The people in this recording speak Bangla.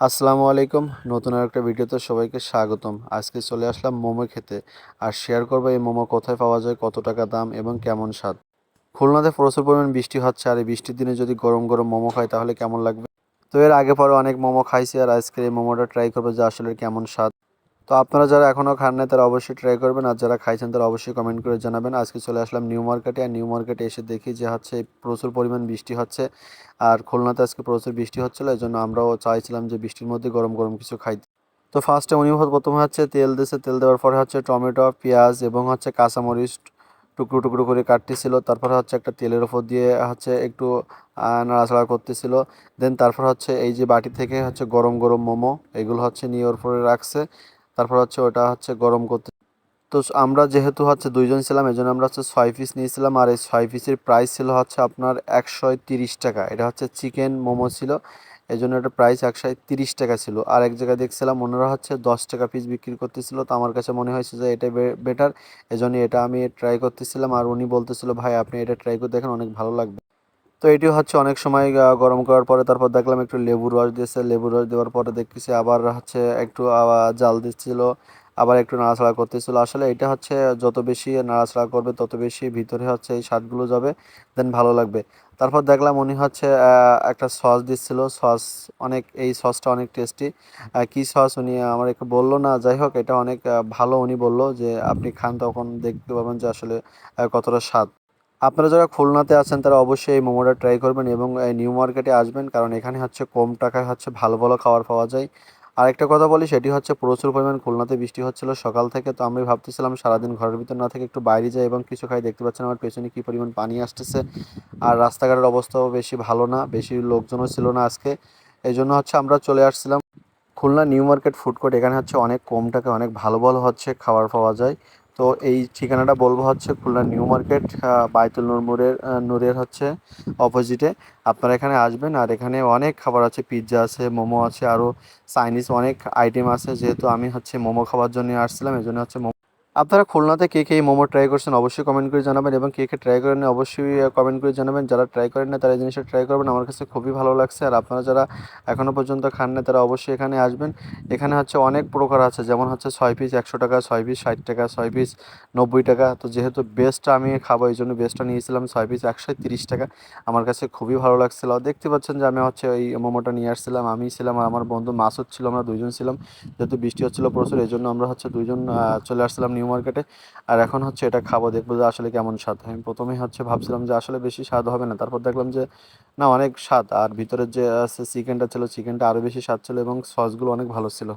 আসসালামু আলাইকুম। নতুন আর একটা ভিডিওতে সবাইকে স্বাগতম। আজকে চলে আসলাম মোমো খেতে। আর শেয়ার করব এই মোমো কোথায় পাওয়া যায়, কত টাকা দাম এবং কেমন স্বাদ। খুলনাতে প্রচুর পরিমাণ বৃষ্টি হচ্ছে আর এই বৃষ্টির দিনে যদি গরম গরম মোমো খাই তাহলে কেমন লাগবে? তো এর আগে পরে অনেক মোমো খাইছি আর আজকে এই মোমোটা ট্রাই করব যে আসলে কেমন স্বাদ। তো আপনারা যারা এখনও খান নাই, তারা অবশ্যই ট্রাই করবেন। আর যারা খাইছেন, তারা অবশ্যই কমেন্ট করে জানাবেন। আজকে চলে আসলাম নিউ মার্কেটে, আর নিউ মার্কেটে এসে দেখি যে হচ্ছে প্রচুর পরিমাণ বৃষ্টি হচ্ছে। আর খুলনাতে আজকে প্রচুর বৃষ্টি হচ্ছিল এই জন্য আমরাও চাইছিলাম যে বৃষ্টির মধ্যে গরম গরম কিছু খাইতে তো ফার্স্টে উনি প্রথমে হচ্ছে তেল দিয়েছে তেল দেওয়ার পরে হচ্ছে টমেটো, পেঁয়াজ এবং হচ্ছে কাঁচামরিচ টুকরো টুকরো করে কাটতেছিল। তারপরে হচ্ছে একটা তেলের ওপর দিয়ে হচ্ছে একটু নাড়াচাড়া করতেছিল। দেন তারপর হচ্ছে এই যে বাটি থেকে হচ্ছে গরম গরম মোমো, এগুলো হচ্ছে নিয়ে ওর পরে রাখছে। তারপর হচ্ছে ওটা হচ্ছে গরম করতে। তো আমরা যেহেতু হচ্ছে দুইজন ছিলাম এই আমরা হচ্ছে ছয় পিস নিয়েছিলাম আর এই ছয় পিসের প্রাইস ছিল হচ্ছে আপনার একশো তিরিশ টাকা। এটা হচ্ছে চিকেন মোমো ছিল এই জন্য এটা প্রাইস একশো তিরিশ টাকা ছিল। আর এক জায়গায় দেখছিলাম ওনারা হচ্ছে দশ টাকা পিস বিক্রি করতেছিল, তো আমার কাছে মনে হয়েছে যে এটা বেটার এই জন্য এটা আমি ট্রাই করতেছিলাম। আর উনি বলতেছিল, ভাই, আপনি এটা ট্রাই করে দেখেন, অনেক ভালো লাগবে। তো এটি হচ্ছে অনেক সময় গরম করার পরে তারপর দেখলাম একটু লেবু রস দিয়েছে। লেবু রস দেওয়ার পরে দেখতেছি আবার হচ্ছে একটু জাল দিচ্ছিল, আবার একটু নাড়াচাড়া করতেছিল। আসলে এটা হচ্ছে যত বেশি নাড়াচাড়া করবে, তত বেশি ভিতরে হচ্ছে এই স্বাদগুলো যাবে, দেন ভালো লাগবে। তারপর দেখলাম উনি হচ্ছে একটা সস দিচ্ছিল। সস অনেক, এই সসটা অনেক টেস্টি। কি সস উনি আমার একটু বলল না, যাই হোক, এটা অনেক ভালো উনি বলল যে, আপনি খান তখন দেখতে পাবেন যে আসলে কতটা স্বাদ। আপনারা যারা খুলনাতে আছেন, তারা অবশ্যই এই মোমোটা ট্রাই করবেন এবং এই নিউ মার্কেটে আসবেন, কারণ এখানে হচ্ছে কম টাকায় হচ্ছে ভালো ভালো খাবার পাওয়া যায়। আরেকটা কথা বলি, সেটি হচ্ছে প্রচুর পরিমাণ খুলনাতে বৃষ্টি হচ্ছিল সকাল থেকে, তো আমি ভাবতেছিলাম সারাদিন ঘরের ভিতর না থেকে একটু বাইরে যাই এবং কিছু খাই। দেখতে পাচ্ছেন আমার পেছনে কী পরিমাণ পানি আসতেছে। আর রাস্তাঘাটের অবস্থাও বেশি ভালো না, বেশি লোকজনও ছিল না আজকে। এই জন্য হচ্ছে আমরা চলে আসছিলাম Khulna new market food court এখানে হচ্ছে অনেক কম টাকায় অনেক ভালো ভালো হচ্ছে খাবার পাওয়া যায়। তো এই ঠিকানাটা বলব হচ্ছে খুলনা নিউ মার্কেট বাইতুল নুরমুরের নূরের হচ্ছে অপোজিটে আপনারা এখানে আসবেন আর এখানে অনেক খাবার আছে পিৎজা আছে, মোমো আছে আরও চাইনিজ অনেক আইটেম আছে। যেহেতু আমি হচ্ছে মোমো খাবার জন্য আসছিলাম এই জন্য হচ্ছে আপনারা খুলনাতে কে কে এই মোমো ট্রাই করছেন অবশ্যই কমেন্ট করে জানাবেন এবং কে কে ট্রাই করেন অবশ্যই কমেন্ট করে জানাবেন। যারা ট্রাই করেন না তারা এই জিনিসটা ট্রাই করবেন। আমার কাছে খুবই ভালো লাগছে। আর আপনারা যারা এখনও পর্যন্ত খান না তারা অবশ্যই এখানে আসবেন। এখানে হচ্ছে অনেক প্রকার আছে। যেমন হচ্ছে ছয় পিস একশো টাকা, ছয় পিস ষাট টাকা, ছয় পিস নব্বই টাকা। তো যেহেতু বেস্টটা আমি খাব, এই জন্য বেস্টটা নিয়েছিলাম ছয় পিস একশো তিরিশ টাকা। আমার কাছে খুবই ভালো লাগছিল। দেখতে পাচ্ছেন যে আমি হচ্ছে ওই মোমোটা নিয়ে আসছিলাম। আমি ছিলাম আর আমার বন্ধু মাসুদ ছিল, আমরা দুইজন ছিলাম। যেহেতু বৃষ্টি হচ্ছিল প্রচুর, এই জন্য আমরা হচ্ছে দুইজন চলে আসছিলাম নিউ মার্কেটে আর এখন হচ্ছে এটা খাব, দেখব যে আসলে কেমন স্বাদ আমি প্রথমেই হচ্ছে ভাবছিলাম যে আসলে বেশি স্বাদ হবে না, তারপর দেখলাম যে না, অনেক স্বাদ। আর ভিতরের যে চিকেনটা ছিল, চিকেনটা আরও বেশি স্বাদ ছিল এবং সসগুলো অনেক ভালো ছিল।